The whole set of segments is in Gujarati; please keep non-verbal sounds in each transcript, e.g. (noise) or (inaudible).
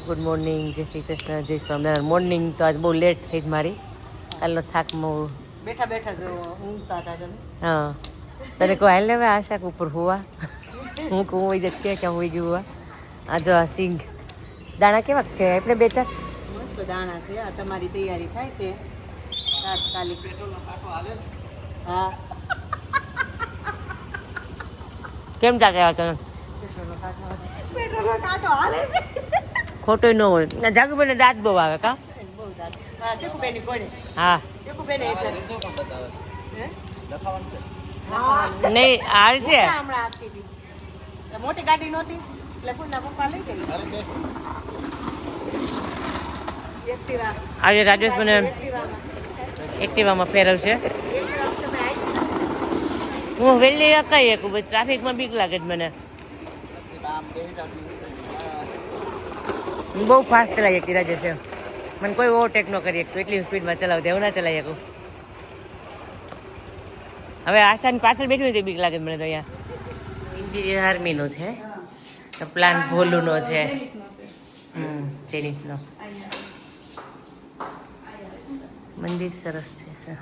ગુડ મોર્નિંગ જય શ્રી કૃષ્ણ જય સ્વામિનારાયણ મોર્નિંગ તો આજ બહુ લેટ થઈ જ મારી કાલનો થાક બહુ બેઠા બેઠા જો ઊંઘતા હતા તમે હા તને કહું હાલ ને હવે આ શાક ઉપર હોવા હું કહું હોય જતી ક્યાં ક્યાં હોઈ ગયું હોવા આ જો આ સિંગ દાણા કેવાક છે આપણે બે ચાર મસ્ત દાણા છે આ તમારી તૈયારી થાય છે તાત્કાલિક હા કેમ તા કહેવા તમે પેટ્રોલનો કાંટો પેટ્રોલનો કાંટો હાલે છે ખોટું ન હોય. ના જાગુભાઈને દાંત બહુ આવે કા? હા? નહીં હાલ છે. મોટા ગાડી નહોતી? આજે રાજેશ મને એક્ટિવામાં ફેરવશે હું વહેલી અકાઈ શકું ટ્રાફિકમાં બીક લાગે જ મને. બહુ ફાસ્ટ ચલાવી શકતી રાજેશ એમ. મને કોઈ ઓવરટેક ન કરી શકતું, એટલી સ્પીડમાં ચલાવતી એવું ના ચલાવી શકું હવે આશાની પાછળ બેઠી હતી બીક લાગે મને તો અહીંયા. ઇન્ટિરિયર આર્મીનો છે. તો પ્લાન ભોલુનો છે. હમ ચેરીનો મંદિર સરસ છે.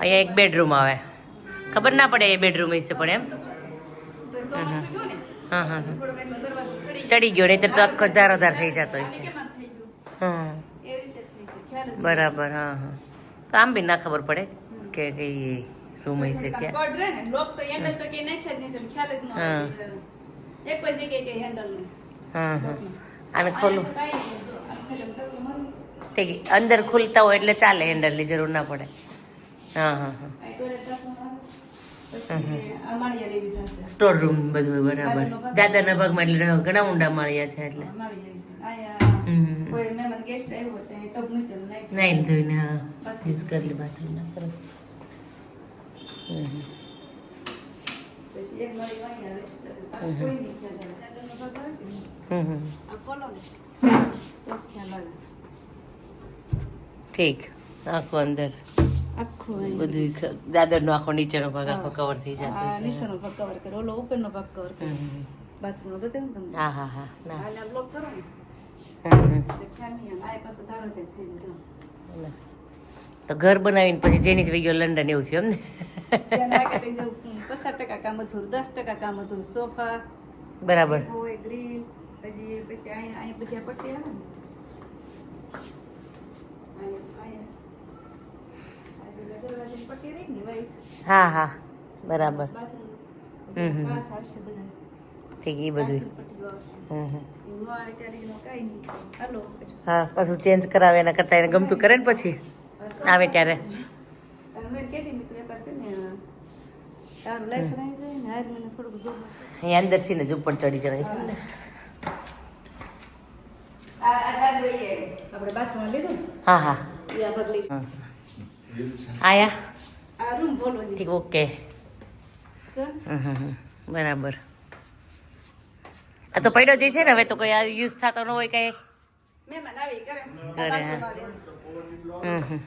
અહીંયા એક બેડરૂમ આવે. ખબર ના પડે એ બેડરૂમ વિશે પણ એમ. હા હા હા ચડી ગયો નહીં તો આખો ધારોધાર થઈ જતો હશે હા બરાબર હા હા. તો આમ બી ના ખબર પડે કે કઈ રૂમ હશે ત્યાં. કડ રહે ને. લોક તો હેન્ડલ તો કે નાખ્યા જ નહીં ખ્યાલ જ ન હા. હા હા. આને ખોલું. અંદર ખુલતા હોય એટલે ચાલે હેન્ડલની જરૂર ના પડે. હા હા હા. સ્ટોર રૂમ બધું બરાબર દાદાના ભાગમાં એટલે ઘણા ઊંડા માળિયા છે એટલે. નાઈન ધોઈને હા. યુઝ કરી બાથરૂમમાં સરસ છે. ઠીક. આખો અંદર. બધું દાદર દાદરનો આખો નીચેનો ભાગ આખો કવર થઈ જતો નીચેનો ભાગ કવર કરે ઓલો ઉપરનો ભાગ કવર કરે. બાથરૂમ નો બાથરૂમનો તમને. હા હા હા ના. આને બ્લોક કરો ને. તો થઈ. ના. ઘર બનાવીને પછી જેની જ ગયો લંડન એવું થયું એમ ને પચાસ ટકા કામ અધૂરું દસ ટકા કામ અધૂરું. સોફા બરાબર. ગ્રીલ પછી પછી અહીંયા અહીંયા બધી પટ્ટી આવે ને અહીંયા અહીંયા આ જે દરવાજાની પટ્ટી રહી ને white, હા હા. બરાબર. હમ હમ. ઠીક એ બધું હમ હમ. હા પાછું ચેન્જ કરાવે એના કરતાં એને ગમતું કરે ને પછી? આવે ત્યારે. એક વાર છે ને. અહીંયા ઉપર ચડી જવાય છે. હા હા. આયા. ઠીક ઓકે. બરાબર. આ તો પડ્યો જે છે ને હવે તો કોઈ આ યુઝ થતો ન હોય કઈ. કરે. હા.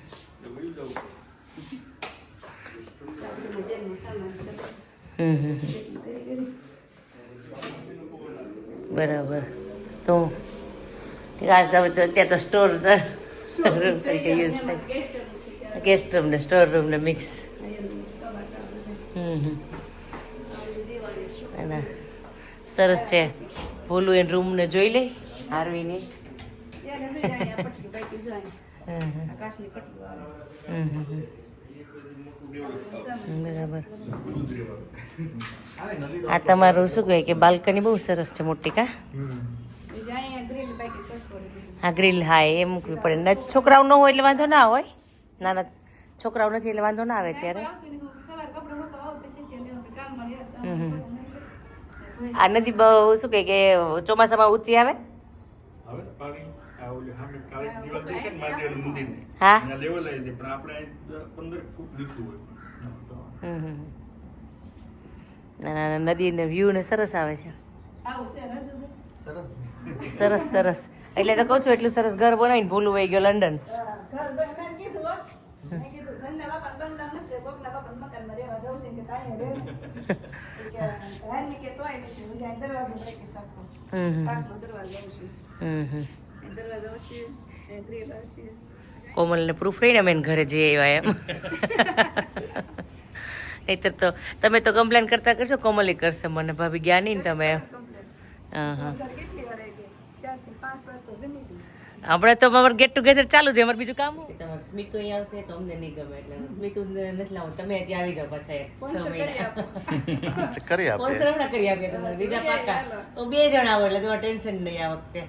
બરાબર. તો? અત્યારે તો સ્ટોર રૂમ તરીકે યુઝ થાય ગેસ્ટ રૂમ ને સ્ટોર રૂમ ને મિક્સ સરસ છે. ભોલું એન રૂમને જોઈ લે. હારવીની. એને જોઈ હમ. સામાન. બરાબર. આ તમારું શું કહે કે બાલ્કની બહુ સરસ છે મોટી કા. હા ગ્રીલ હા એ મૂકવી પડે. ના છોકરાઓ ન હોય એટલે વાંધો ના હોય. નાના છોકરાઓ નથી એટલે વાંધો ના આવે ત્યારે. આ નદી બહુ શું કહે કે ચોમાસામાં ઊંચી આવે? હા? ત્યાં level આવી જાય, પણ આપણે અહીં દ- પંદર ફૂટ નીચું હોય. હમ હમ. ના ના ના, નદીને વ્યૂ ને સરસ આવે છે. આવું છે રાજુભાઈ? સરસ. સરસ એટલે તો કહું છું એટલું સરસ ઘર બનાવીને ભૂલું વહી ગયો લંડન હા, ઘર બને- મેં કીધું હો. મેં કીધું, ઘરના બાપાને બંગલા નથી, કોકના બાપાને મકાનમાં રહેવા જવું છે કે તાંય (laughs) રહે ને. પ્રૂફ રહીને અમે ઘરે જઈ આવ્યા એમ. (laughs) નહીતર તો તમે તો કમ્પ્લેન કરતા કરશો કોમલી કરશે મને. ભાભી ગયા નહીં ને તમે. હા હા ઘર કેટલી વાર આવી ગઈ વાર તો અમાર ગેટ ટુગેધર ચાલુ છે અમારે બીજું કામ તમારે સ્મિતુ અહીંયા આવશે તો અમને નહીં ગમે એટલે સ્મિતુ નથી લાવું તમે ત્યાં આવી જાઓ પાછા છ કરી આપો. (laughs) હમણાં કરી આપીએ તમારે. બીજા પાકા. હું બે જણ આવો એટલે તમારે ટેન્શન નહીં આ વખતે.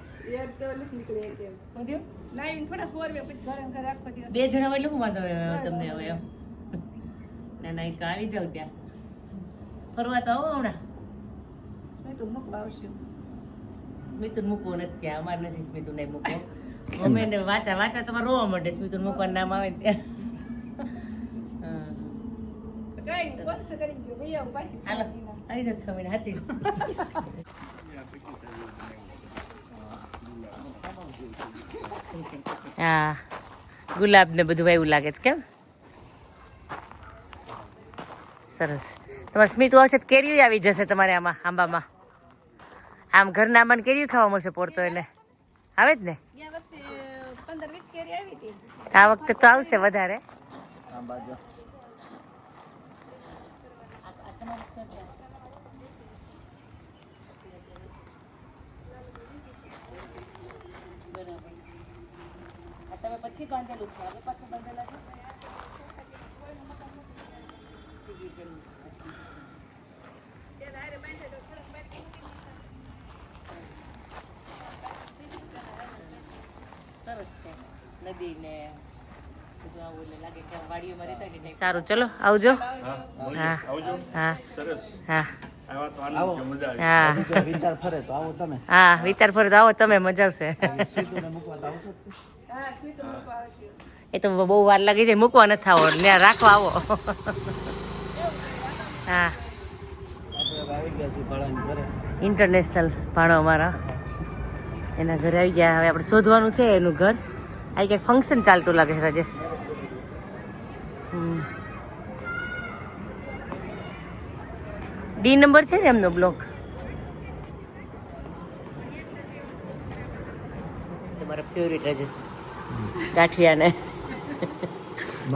બે જણા હોય એટલે હું વાંધો આવે તમને હવે એમ. ના ના એક આવી જાવ ત્યાં. ફરવા તો આવો હમણાં. સ્મિત મૂકવા આવશે. સ્મિતુને મૂકવો નથી ત્યાં અમારે નથી સ્મિતુને મૂકવો. ગમે (laughs) ને વાંચા વાંચા તમારે રોવા માંડે સ્મિતુન મૂકવાનું નામ આવે ત્યાં. (laughs) નહીં આવું જાઓ છ મહિના સાચી (laughs) હા ગુલાબ ને બધું એવું લાગે છે કેમ? સરસ. તમારે સ્મિત આવશે કેરીઓ આવી જશે તમારે આમાં આંબામાં. આમ ઘરના આંબાને કેરીઓ ખાવા મળશે પોરતો એટલે. આવે જ ને? આ વખતે તો આવશે વધારે. તમે પછી બાંધેલું છે હવે પાછું બાંધેલા છે સરસ છે નદી ને બધું આવું એટલે લાગે કે આમ વાડીઓમાં રહેતા હોય ને સારું ચલો આવજો. હા હા હા. આવા તો આનંદ કે મજા આવી. હા. વિચાર ફરે તો આવો તમે. હા વિચાર ફરે તો આવો તમે મજા આવશે. સીધું મૂકવા તો આવશો જ તે? હા સ્મિત મૂકવા આવશે. એ તો બહુ વાર લાગી જાય મૂકવા નથી આવો. ત્યાં રાખવા આવો. હા. ઇન્ટરનેશનલ ભાણો અમારા. એના ઘરે આવી ગયા. હવે આપણે શોધવાનું છે એનું ઘર. આ ક્યાંક ફંક્શન ચાલતું લાગે છે રાજેશ ડી નંબર છે ને એમનો બ્લોક તમારા ફેવરિટ રાજેશ ગાંઠિયા ને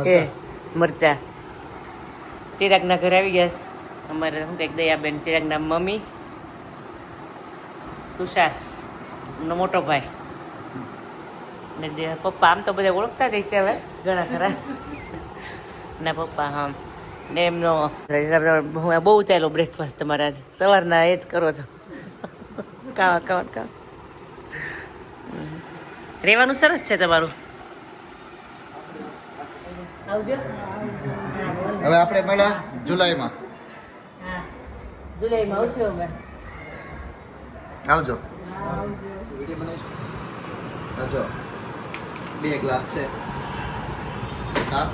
એ મરચા ચિરાગના ઘરે આવી ગયા છે અમારે શું કંઈક દયાબેન ચિરાગના મમ્મી તુષાર નો મોટો ભાઈ ને જે પપ્પા આમ તો બધા ઓળખતા જ હશે હવે ઘણા ખરા. ના પપ્પા હા. ને એમનો હું બહુ ચાલ્યો બ્રેકફાસ્ટ તમારા આજે. સવારના એ જ કરો છો. કાવા કાવા કાવા રહેવાનું સરસ છે તમારું. આવજો. હવે આપણે મળ્યા જુલાઈમાં. હા. જુલાઈમાં આવશું અમે. આવજો. આવજો. બે ગ્લાસ છે. હા.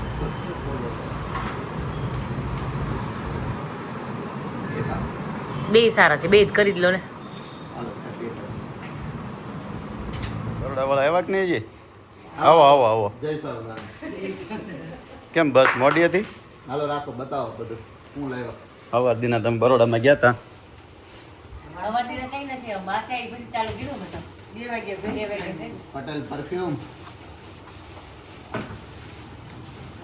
બે સારા છે બે જ કરી જ લો ને. બરોડાવાળા આવ્યા કે નહીં હજી? આવો આવો આવો. જય સ્વામિનારાયણ. કેમ બસ મોડી હતી? હાલો રાખો બતાવો બધું. હું લાવ્યો? સવાર દિના તમે બરોડામાં ગયા હતા કઈ નથી ચાલુ કર્યું પટેલ પરફ્યુમ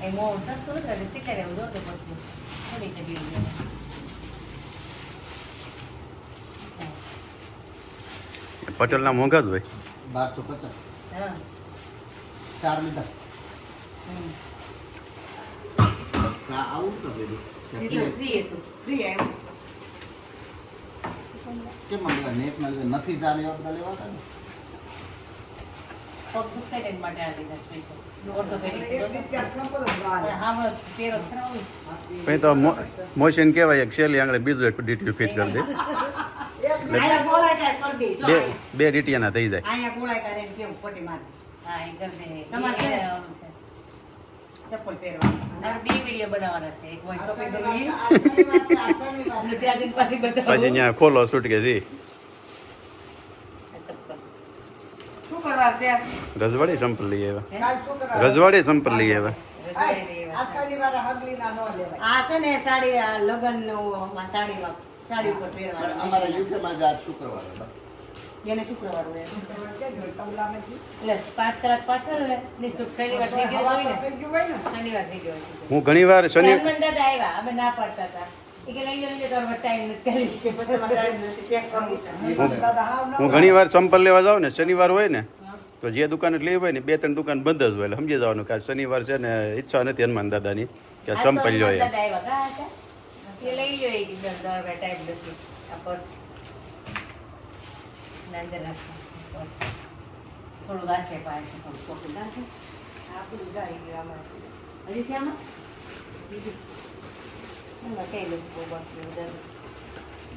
એ મો સસ્તું નથી એટલે કેટલે રહેવું જો તો પછી પટેલના મોંઘા જ હોય બારસો પચાસ હા ચાર લીધા હમ. આ આવું તો હતું કેમ નેટમાં નથી ચાર એવા બધા લેવા ને પગ દુખાય ને માટે આ લીધા સ્પેશિયલ ઓર્થોપેડિક હા હા પેરો પછી તો મો- મોશન કહેવાય એક શેલી આંગળે બીજું એક ડીટીયુ ફિટ કરી દે જો બે. બે ડીટીયાના થઈ જાય. અહીંયા ગોળાકાર એમ કેવું પટ્ટી મારે. હા એ કરી દે. તમારે એ છે? ઓલું છે. ચપ્પલ પહેરવાની. મારે બે વીડિયો બનાવવાના (laughs) છે એક voice over આ video શનિવાર છે, આ શનિવાર અને છે. ત્યાં જઈને પાછી પછી બતાવું ત્યાં ખોલો છૂટ કે જી ચપ્પલ. શું કરવા છે રજવાડી સંપલ લઈ આવ્યા રજવાડી સંપલ લઈ આવ્યા હું શનિ દાદા આવ્યા અમે ના પાડતા હતા. હું ઘણીવાર સંપલ લેવા જાઉં ને શનિવાર હોય ને તો જે દુકાન લેવી હોય ને બે ત્રણ દુકાન બંધ જ હોય. એટલે સમજી જવાનું કે શનિવાર છે ને ઈચ્છા નથી હનુમાન દાદાની કે ચંપલ જોઈએ.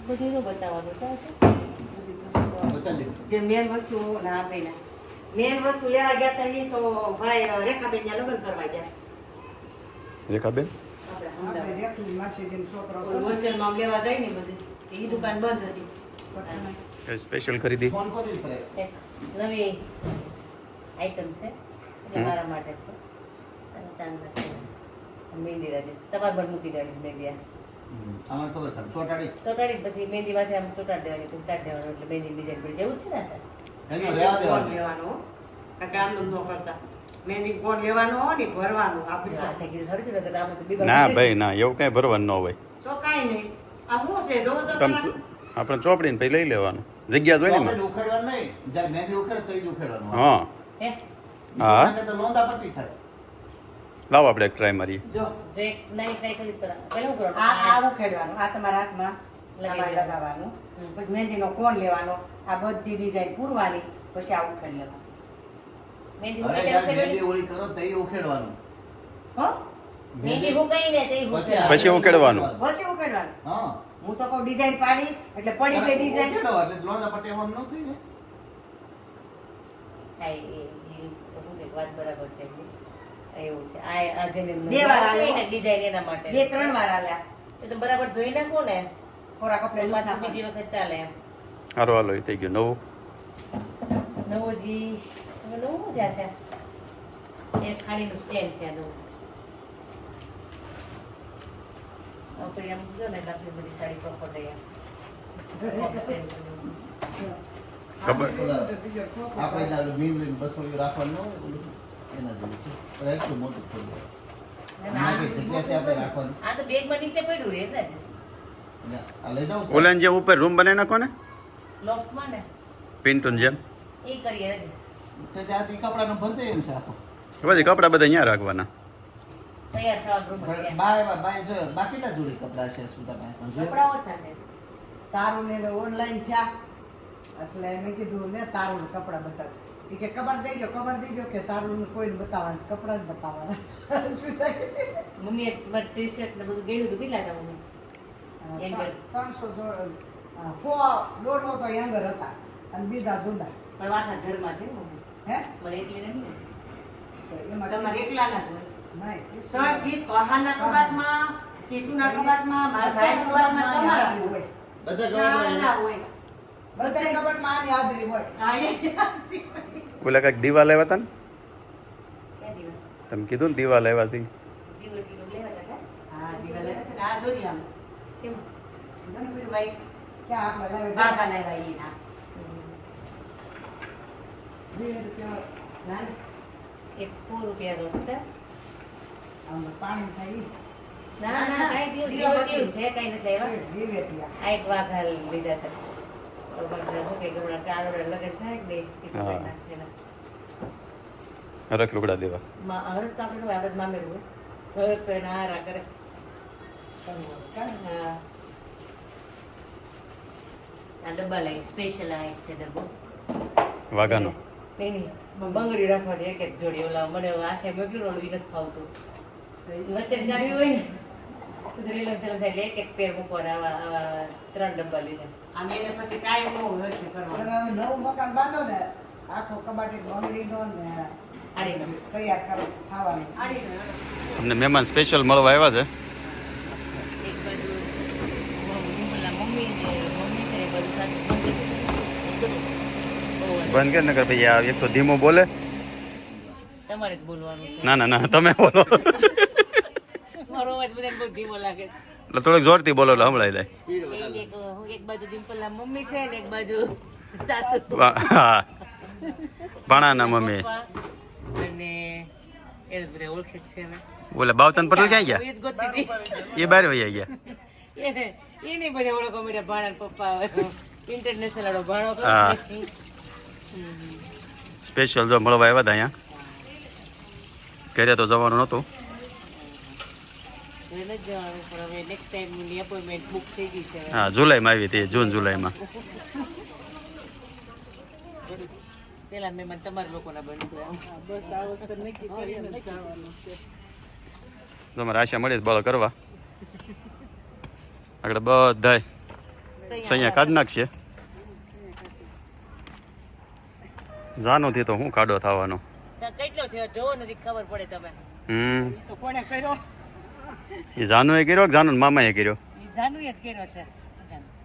બધું બતાવવાનું. જે મેન વસ્તુ ના આપે ના મેન વસ્તુ લેવા ગયા તા ઈ તો ભાઈ રેખાબેન ના લગ્ન કરવા ગયા. રેખાબેન? આપણે અમદાવાદ. રેખલી માસીજીનો છોકરો ઓલું હોલસેલમાં લેવા જાય ને બધી એ દુકાન બંધ હતી. સ્પેશિયલ ખરીદી? નવી આઈટમ છે. મારા માટે છે. અને ચાંદા છે મહેંદી રાખીશ તમારે પણ મૂકી દેવાની મહેંદી આમાં ખબર છે ચોટાડી? ચોટાડી પછી મહેંદી માથે આમ ચોટાડી દેવાની પછી કાઢી દેવાનું એટલે મહેંદી ડિઝાઇન પડી જેવું છે ને આશા? એનો રહેવા લેવાનો કરતા. ને ને ના ભાઈ ના એવું કઈ ભરવાનું ન હોય. તો કાંઈ નહીં. આ શું છે? જોવો તો તમ ખરા. આપણે ચોપડીને પછી લઈ લેવાનું. જગ્યા જોઈ હોય ને ચોપડી હા. હા. ઉખેડે તો લોંદા પટ્ટી થાય. લાવો આપણે એક ટ્રાય મારીએ. જો. જે નહીં કઈ કરી આ આ ઉખેડવાનું. આ તમારા હાથમાં. લગાવી. લગાવવાનું. પછી મહેંદીનો કોણ લેવાનો. આ બધી ડિઝાઇન પૂરવાની પછી આ ઉખેડ લેવાનું. મહેંદી ઓળી કરો તો એ ઉખેડવાનું. હો? મહેંદી હુકાઈ તે પછી ઉખેડવાનું. પછી ઉખેડવાનું? હા. હું તો કહું ડિઝાઇન પાડી એટલે પડી ગઈ ડિઝાઇન એટલે લોંદા પટ્ટી એમાં ન થઈ જાય. હા, એ- એ શું વાત બરાબર છે એવું છે. આ આ જેને બે વાર. એને ડિઝાઇન એના માટે. બે ત્રણ વાર આલ્યા. એ તો બરાબર ધોઈ નાખો ને. ખોરાક તો આપણે પાછું બીજી વખત ચાલે એમ. હારો હાલો એ થઈ ગયું. નવો? હવે નવો જ છે આ છે. એ ખાડીનું સ્ટેન્ડ છે આ નવું. આપણે આમ જો ને આટલી બધી સાડી કમ્ફર્ટ ખબર? આપણે મીન બસો રાખવાનું ન હોય, ઓલું. એના જેવું છે. પણ એટલું મોટું આપણે રાખવાની. આ તો બેગમાં નીચે પડ્યું રે ને જ? ઓલાને જેમ ઉપર રૂમ બનાવી નાખો ને? લોફ્ટમાં ને. પિન્ટુન જેમ. એ કરીએ તો ત્યાંથી કપડાનો ભરતે એમ છે આખો. કપડા બધા અહીંયા રાખવાના. તૈયાર બાય બાય જો બાકીના જોડી કપડા છે કપડા ઓછા છે. તારું ને ઓનલાઈન થયા. એટલે મેં કીધું લે તારું કપડા બતાવ. એ કે કબર દઈ ગયો કબર દઈ ગયો કે તારું ને કોઈને બતાવવાનું કપડા જ બતાવવાના. (laughs) શું? મમ્મીએ ટી શર્ટ ને બધું ગયું હતું કેટલા મમ્મી. ત્રણસો જોડ ફો તો યંગર હતા અને બીજા જુદા. પણ વાઠા ઘરમાં છે હે? મને એકલી નથી એમાં તમારે એકલાના જ નહીં, એ ત્રણ પીસ કબાટમાં કિશુના કબાટમાં મારા ભાઈના કબાટમાં તમારા હોય. બધા શાળાના હોય. બધાય કબાટમાં આની હાજરી હોય. હા, ઓલા કાંઈક દીવા લેવા હતા ને? તમે કીધું ને દીવા લેવા છે દીવા ટીલો લેવા હતા હા દિવાલ હશે ને આ જોરી આમ કેમ જો white ક્યાં આપણે લાવી બાકા ના. રૂપિયા. ના સો રૂપિયાનો છે. આમ પાણી થાય. ના ના કાંઈ દિવસ દીવા છે કાંઈ નથી આવ્યા. આ એક વાઘા લીધા હતા. તો પણ શું કે હમણાં કારોડા લગન થાય કે નહીં એ તો ના. લુગડા દેવા. મા- હરખ તો આપણે શું આપણે મામેરું હોય. હરખ તો એના હારા કરે. હા. આ ડબ્બા લઈ સ્પેશિયલ આ એક છે ડબ્બો વાઘાનો. નહીં નહીં બંગડી રાખવાની એક એક જોડી. ઓલા મને આશા ઓલું ઈ નથી ફાવતું. વચ્ચે જાવી હોય ને રેલમ સેલમ થાય એટલે એક એક પેર મૂકવાના આવા આવા ત્રણ ડબ્બા લીધા. આમ એને પછી ટાઈમ બહુ નથી કરવાનું. નવું મકાન બાંધો ને આખો કબાટ એક બંગડીનો ને તૈયાર કરો ખાવાનું અમને મહેમાન સ્પેશિયલ મળવા આવ્યા છે એક બાજુ મમ્મી ઓલા મમ્મી ને મમ્મી છે એ બાજુ સાથે બંધ કરી દીધું. બહુ વાંધો. બંધ કે નકર ભાઈ આ એક તો ધીમો બોલે. તમારે જ બોલવાનું ના ના ના તમે બોલો. મારો અવાજ બધાને બહુ ધીમો લાગે. એટલે થોડુંક જોરથી બોલો એટલે સંભળાઈ જાય. એક બાજુ ડિમ્પલના મમ્મી છે ને એક બાજુ સાસુ. હા. ભાણાના મમ્મી. અને એ બધા ઓળખે છે ને ઓલા બાવતન પટેલ ક્યાં ગયા? એ બહાર વહી ગયા. એને એને બધા ઓળખો મેળા ભાણા પપ્પા. ઇન્ટરનેશનલ વાળો ભાણો. સ્પેશિયલ જો મળવા આવ્યા હતા અહીંયા. ઘરે તો જવાનું નહોતું. હા જુલાઈમાં આવી હતી જૂન જુલાઈમાં. પેલા મહેમાન લોકોના બનશું તમારે આશા મળી બળ કરવા. આગળ બધા સૈયા કાઢ નાખશે. જાનોથી તો હું કાઢો થવાનો. કેટલો થયો? જોવો નથી ખબર પડે તમે હમ. તો કોણે કર્યો? એ જાનુએ કર્યો કે જાનુ મામાએ કર્યો? એ જાનો એ જ કર્યો છે.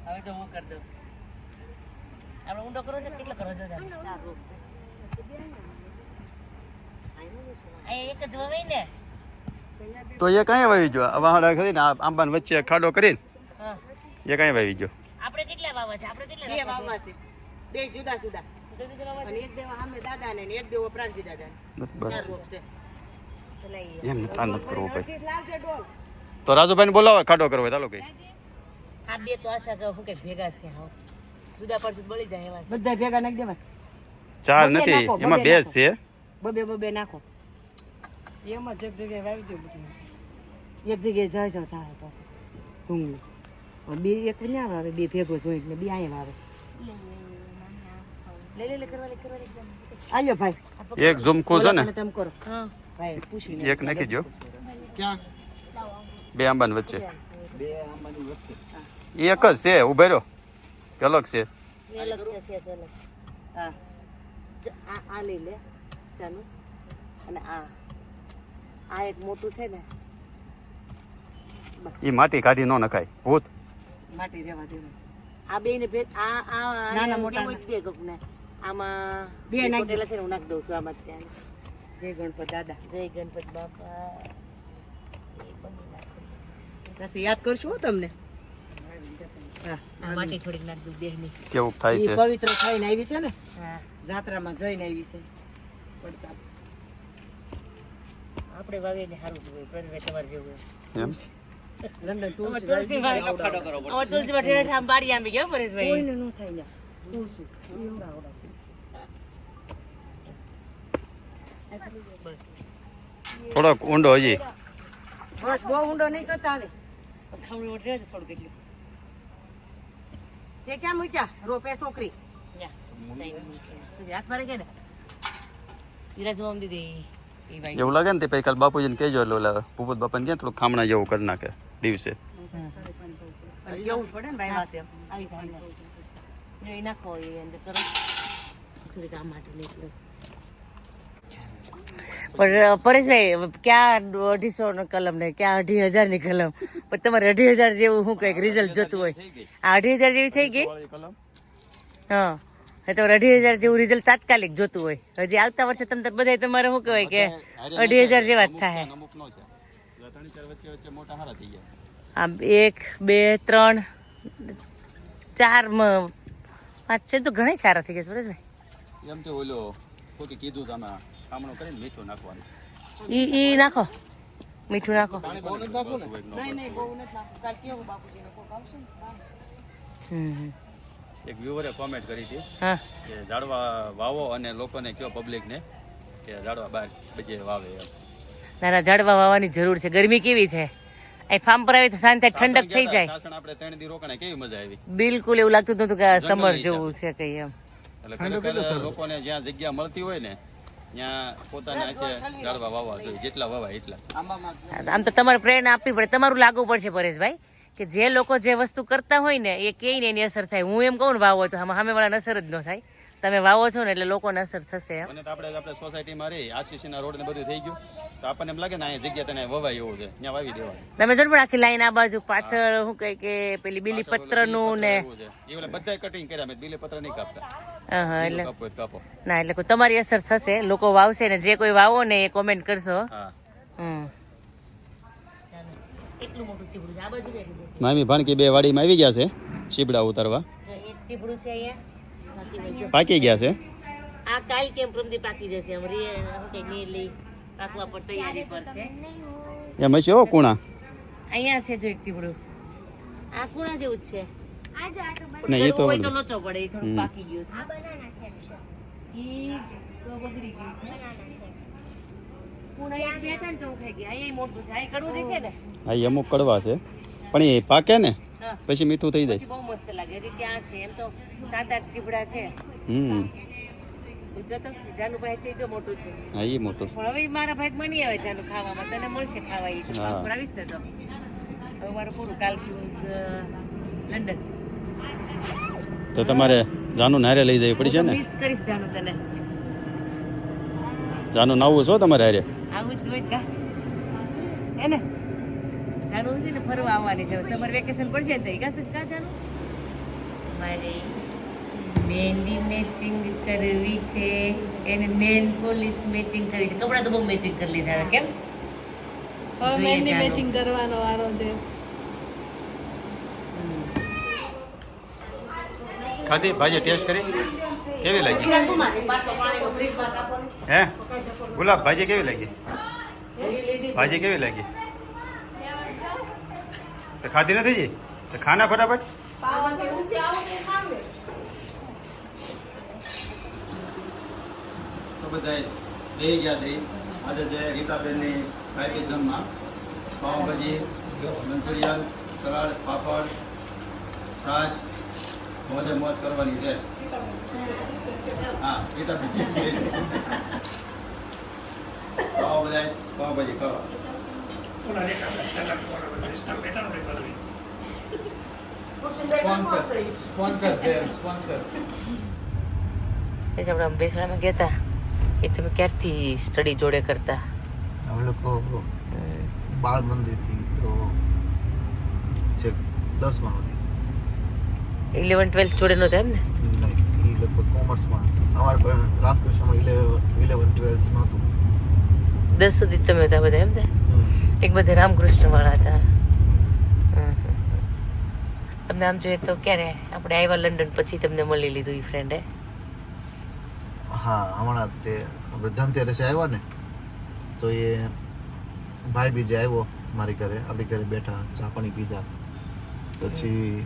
હવે તો હું કરી દઉં. આપણે ઊંડો કરો છે કેટલો કરો છો સારું એક જ વવાય ને? તો એ કઈ વાવી ગયો? વાહડા કરીને આ આંબાને વચ્ચે ખાડો કરીને એ કઈ વાવી ગયો? આપણે કેટલા વાવવા છે? આપણે કેટલા બે વાવવા છે. બે જુદા જુદા. અને એક દેવા સામે દાદા ને એક દેવો પ્રાગજી દાદા બસ. છે તો લઈએ. એમ નથી નથી કરવું ભાઈ. તો રાજુભાઈને બોલાવો ખાડો કરવો હોય ચાલો કઈ આ બે તો આશા કહું હું કે ભેગા છે હાવ જુદા પડશું બળી જાય એવા બધા ભેગા નાખી દેવા. ચાર બબે નથી નાખો, એમાં બે જ નાખો. છે. બબે બબે નાખો. એમાં જગ જગ્યાએ વાવી દો બધું. એક જગ્યાએ જાય છે થાય ડુંગળી બે એક ના આવે બે ભેગો જોઈ બે અહીંયા આવે લે લે લે કરવા લે કરવા લે આલ્યો ભાઈ. એક ઝુમકો છે ને. તેમ કરો. ભાઈ પૂછી એક નાખી દો ક્યાં? બે આંબાની વચ્ચે. બે આંબાની વચ્ચે. એક જ છે ઊભો રહ્યો. અલગ છે. અલગ છે છે છે અલગ. હા. આ આ લઈ લે ચાલુ. અને આ. આ એક મોટું છે ને. એ માટી કાઢી ન નખાય. ભૂત. માટી રેવા દેવા. આ બે ને ભેગ આ આ નાના મોટા કેવું છે કોક ને આમાં બે છે ને હું નાખી દઉં છું આમાં ત્યાં. જય ગણપત દાદા. જય ગણપત બાપા. પછી યાદ કરશું તમને? માટી થોડીક નાખી દઉં દેહની કેવું થાય છે? પવિત્ર થઈને આવી છે ને? જાત્રામાં જઈને આવી છે. પડતા. આપણે વાવીએ ને સારું જોયું તમારે જેવું એમ? લંડન તુલસી તુલસીભાઈ ઠેઠ ઠામ બારી આંબી ગયા પરેશભાઈ કોઈને ન થાય ને તુલસી. થોડોક ઊંડો હજી. બસ બહુ ઊંડો નહીં કરતા આવે ખમણી ઓઢે જ થોડું એટલું. તે ક્યાં મૂક્યા? રોપે છોકરી. હાથ મારે કે ને? ઈરા જોવા દીધી. એવું લાગે ને તે પછી કાલ બાપુજીને કહેજો એટલે ઓલા ભૂપત બાપાને ક્યાં થોડું ખામણા જેવું કરી નાખે દિવસે. જ પડે ને ભાઈ વાસે આવી જાય નાખો એ અંદર કરો. થોડીક આ માટે નીકળે પણ પરેશભાઈ ક્યાં અઢીસો નો કલમ ને ક્યાં અઢી હજારની કલમ? પણ તમારે અઢી હજાર જેવું શું કંઈક રિઝલ્ટ જોતું હોય. આ અઢી હજાર જેવી થઈ ગઈ? હા. તમારે અઢી હજાર જેવું રિઝલ્ટ તાત્કાલિક જોતું હોય. હજી આવતા વર્ષે તમે બધા તમારે શું કહેવાય કે અઢી હજાર જેવા જ થાય. આમ એક બે ત્રણ ચાર પાંચ છે તો ઘણા સારા થઈ ગયા છે પરેશભાઈ. એમ તો ઓલો કીધું તમે. ખામણો કરીને મીઠું નાખવાનું. ઈ ઈ નાખો. મીઠું નાખો. પાણી બહુ નથી નાખવું ને. નહીં નહીં બહુ નથી નાખવું. કાલ કેવું બાપુજીને? કોક આવશે ને. એક વ્યુવરે કોમેન્ટ કરી હતી હા. કે ઝાડવા વાવો અને લોકોને કયો પબ્લિકને કે ઝાડવા બહાર બજે વાવે એમ. ના ઝાડવા વાવવાની જરૂર છે. ગરમી કેવી છે? અહીં ફાર્મ પર આવી તો શાંતિ ઠંડક થઈ જાય. સાસણ આપણે ત્રણ દી રોકાણે. કેવી મજા આવી? બિલકુલ એવું લાગતું નતું કે આ સમર જેવું છે કઈ એમ. એટલે લોકોને જ્યાં જગ્યા મળતી હોય ને આમ તો તમારે પ્રેરણા આપવી પડે. તમારું લાગવું પડશે પરેશભાઈ કે જે લોકો જે વસ્તુ કરતા હોય ને એ કે એની અસર થાય. હું એમ કહું ને વાવો તો સામે વાળાને અસર જ ન થાય. તમે વાવો છો ને એટલે લોકોને અસર થશે એમ. અને તો આપણે આપણે સોસાયટીમાં રહી આશીષના રોડ ને બધું થઈ ગયું. તો આપણને એમ લાગે ને અહીંયા જગ્યા તને વવાય એવું છે. ત્યાં વાવી દેવાનું. તમે જો પણ આખી લાઈન આ બાજુ પાછળ શું કહે કે પેલી બીલીપત્રનું ને એ ઓલા બધાય કટિંગ કર્યા મેં. બીલીપત્ર નહીં કાપતા. હા હા એટલે કાપો હોય તો કાપો. ના એટલે તમારી અસર થશે. લોકો વાવશે ને જે કોઈ વાવો ને એ કોમેન્ટ કરશો. ચીબડું મામી ભાણકી બે વાડીમાં આવી ગયા છે. શીબડા ઉતારવા. એક ચીબડું છે અહીંયા. પાકી ગયા છે? આ કાલ કેમ પ્રમદી પાકી જશે? આમ રે શું કે નીલી પાકવા પર તૈયારી પર છે. એમ હશે હો કુણા. અહીંયા છે જો એક ચીબડું. આ કુણા જેવું જ છે. ને એ તો કોઈ તો લોચો પડે એ થોડું પાકી ગયું છે. ઈ તો બગડી ગયું છે. કુણા એક બે હતા ને તો હું ખાઈ ગઈ. અહીંયા મોટું છે. આ કડવું દેશે ને? આ એ અમુક કડવા છે. પણ એ પાકે ને? હા પછી મીઠું થઈ જાય. બહુ મસ્ત લાગે. ત્યાં છે. એમ તો સાત આઠ ચીપડા છે. હમ. તો તમારે જાનું નારે લઈ જવી પડી છે ને? કરીશ જાનું તને. જાનું નાવું છો તમારે હારે? આવું જ હોય હે ને છે ને ફરવા આવવાની છે. સમર વેકેશન પડશે ને તો ઈગા કાશે જાનું મારે મહેંદી મેચિંગ કરવી છે. એને નેલ પોલિશ મેચિંગ કરવી છે. કપડાં તો બહુ મેચિંગ કરી લીધા કેમ? હવે મહેંદી મેચિંગ કરવાનો વારો છે. ખાધી ભાજી ટેસ્ટ કરી? કેવી લાગી? હે? ગુલાબ ભાજી કેવી લાગી? ભાજી કેવી લાગી? તો ખાધી નથી જી? તો ખાના ફટાફટ. તો બધા બે ગયા છે. આજે જે રીતાબેનની કાયમી જમવા પાવભાજી મંચુરિયન સલાડ પાપડ છાશ મોજે મોજ કરવાની છે. હા રીતાબેન. (laughs) છે પાવ બધા પાવભાજી ખાવા. બેઠા ને કરવી સ્પોન્સર સ્પોન્સર છે સ્પોન્સર એ જ આપણે બેસણામાં ગયા હતા એ તમે ક્યારથી સ્ટડી જોડે કરતા અમે લોકો બાળ મંદિરથી તો છે દસમાં હતી ઇલેવન ટ્વેલ્થ જોડે નહોતા એમ ને એ લગભગ કોમર્સમાં અમારે પણ રામકૃષ્ણમાં ઇલેવન ઇલેવન ટ્વેલ્થ નહોતું દસ સુધી તમે હતા બધા એમ ને. એક બધા રામકૃષ્ણ વાળા હતા. તમને આમ જોઈએ તો ક્યારે? આપણે આવ્યા લંડન પછી તમને મળી લીધું એ ફ્રેન્ડે હા? હમણાં તે આપણે ધનતેરસે આવ્યા ને તો એ ભાઈ બીજે આવ્યો મારી ઘરે આપણી ઘરે બેઠા ચા પાણી પીધા. પછી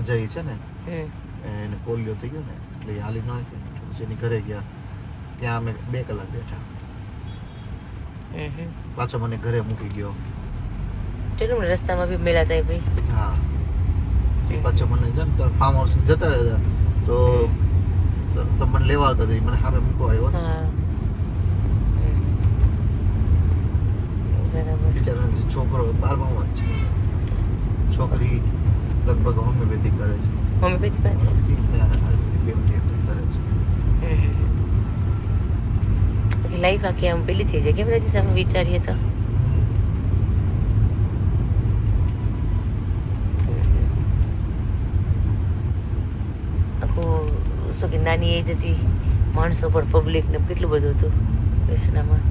અજય છે ને એને પોલિયો થઈ ગયો ને એટલે હાલી નાખે પછી એની ઘરે ગયા. ત્યાં અમે બે કલાક બેઠા. પાછો મને ઘરે મૂકી ગયો ચલો રસ્તામાં બી મેળા થાય ભાઈ. હા. એ પાછો મને જેમ તો ફાર્મ હાઉસ જતા રહ્યા તો તો- તો મને લેવા આવતા હતા. મને હારે મૂકવા આવ્યો. ને જે છોકરો બારમામાં જ છે. છોકરી લગભગ હોમિયોપેથી કરે છે. હોમિયોપેથી કરે આયુર્વેદિક કરે છે લાઈફ આખી આમ પેલી થઈ જાય. કેમ નથી સામે વિચારીએ તો? આખું શું કે નાની એજ હતી, માણસો પણ પબ્લિક ને કેટલું બધું હતું બેસણામાં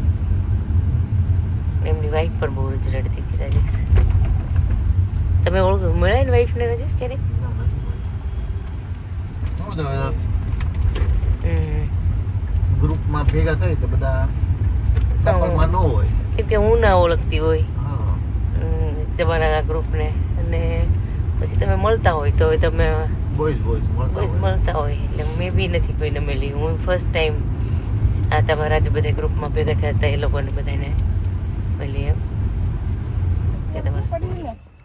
એમની વાઈફ પણ બહુ જ રડતી હતી રાજેશ તમે ઓળખ, મળ્યા ને વાઈફને રાજેશ ક્યારેક ના, નથી મળ્યું. થોડું હમ. ગ્રુપમાં ભેગા થાય તો બધા કપલમાં ન હોય. કેમ કે હું ના ઓળખતી હોય. તમારા ગ્રુપને. અને પછી તમે મળતા હોય તો તમે બોયઝ બોયઝ હોય. મળતા હોય. એટલે મેં બી નથી કોઈને મળી હું ફર્સ્ટ ટાઈમ આ તમારા જ બધા ગ્રુપમાં ભેગા થયા હતા એ લોકોને બધાને મળી એમ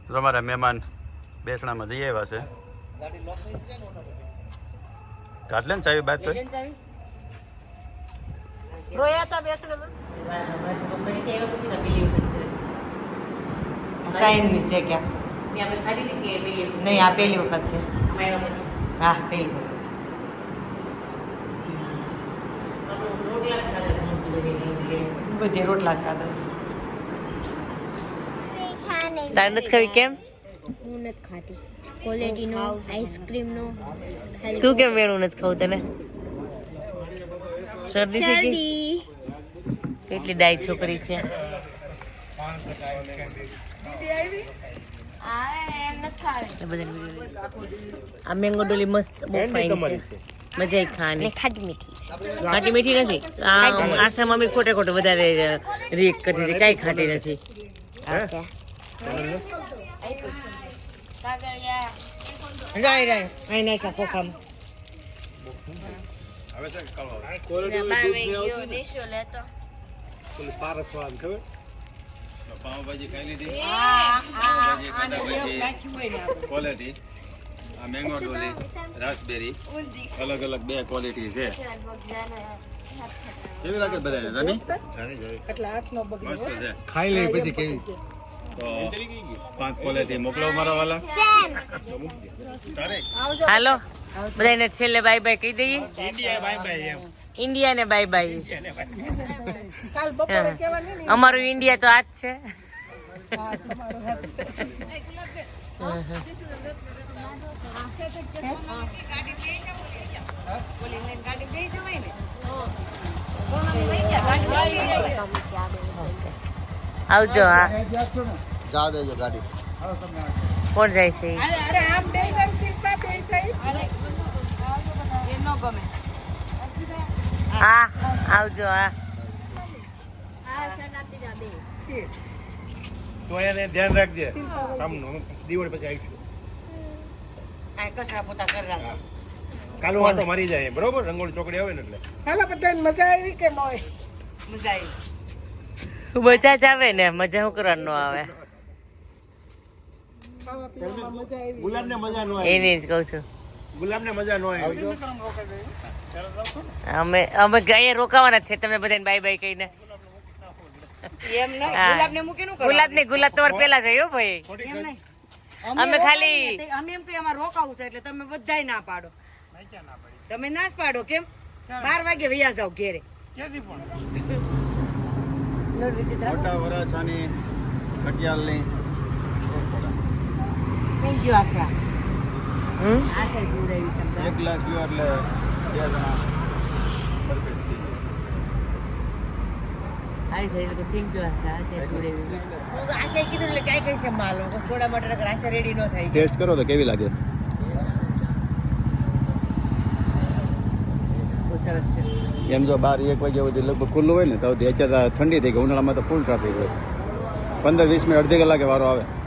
તમારા મહેમાન બેસણામાં જઈ આવ્યા છે. કાઢલે ને ચાવી બાદ તો રોયા હતા બેસણામાં? સાઈનની છે ક્યાં? નહીં આ પહેલી વખત છે. હા પહેલી વખત. બધી રોટલા જ ખાધા છે. તાર નથી ખાવી કેમ? હું નથી ખાતી. ક્વોલિટીનો આઈસ્ક્રીમનો નો. તું કેમ વેણું નથી ખાવું તને? શરદી થઈ ગઈ? કેટલી ડાય છોકરી છે? આ મેંગો ડોલી મસ્ત બહુ ફાઇન છે. મજા આવી ખાવાની. ખાટી મીઠી. ખાટી મીઠી નથી? આ આશામાં મમ્મી ખોટે ખોટું વધારે રીક કરી હતી. કાંઈ ખાટી નથી. રાય રાય અહીં નાખ્યા ખોખામાં. બાર ગયો દેશો લેતો. પાવભાજી ખાઈ લીધી? પાવભાજી ને આપણે. ક્વોલિટી આ મેંગો ડોલી રાસબેરી અલગ અલગ બે ક્વોલિટી છે. કેવી લાગે બધાને જાય એટલે હાથનો છે. ખાઈ લે પછી કેવી? પાંચ ક્વોલિટી મોકલો મારા વાલા. હાલો બધાને છેલ્લે બાય બાય કહી દઈએ. ઇન્ડિયા બાય બાય એમ. ઇન્ડિયા ને બાય બાય કાલ બપોરે કહેવાની ને અમારું ઇન્ડિયા તો આજ છે. આવજો હા. જા દેજો ગાડી. કોણ જાય છે? અરે આમ બે ગમે હા આવજો હા. હા શર્ટ આપી બે તો એને ધ્યાન રાખજે. કામનું દિવાળી પછી આવીશું. આ કસરા પોતા કરી રાખો કાલો આટો મારી જાય બરોબર? રંગોળી ચોકડી આવે ને એટલે. હાલો બધાને મજા આવી કે મોય? મજા આવી. મજા જ આવે ને મજા શું કરવાનું આવે ખાવા પીવામાં મજા આવી. ગુલાબને મજા ન આવી. એની જ કહું છું. ગુલાબને મજા ન આવી. અમે અમે ગયા રોકાવાના છે તમે બધાને બાય બાય કહીને. ગુલાબ ને ગુલાબ તમારે પેલા જયો ભાઈ? અમે ખાલી- અમે એમ કે અમારે રોકાવું છે એટલે તમે બધાય ના પાડો. તમે ના જ પાડો કેમ? બાર વાગે વૈયા જાવ ઘેરે. મોટા વરાછાની ખટિયાલની થેન્ક યુ આશા. હમ? આશા જોડાવી તમને. એક ગ્લાસ પીવો એટલે બે જણા perfect થઈ જાય. હારી સારી તો થેન્ક યુ આશા. આશા જોડે આશા કીધું એટલે કાંઈ કઈ છે માલુમ સોડા માટે આશા રેડી ન થાય. ટેસ્ટ કરો તો કેવી લાગે બહુ સરસ છે એમ જો બાર, એક વાગ્યા સુધી લગભગ ખુલ્લું હોય ને, તો અત્યારે ઠંડી થઈ ગઈ, ઉનાળામાં તો ફૂલ ટ્રાફિક હોય. પંદર, વીસ મિનિટ અડધી કલાકે વારો આવે.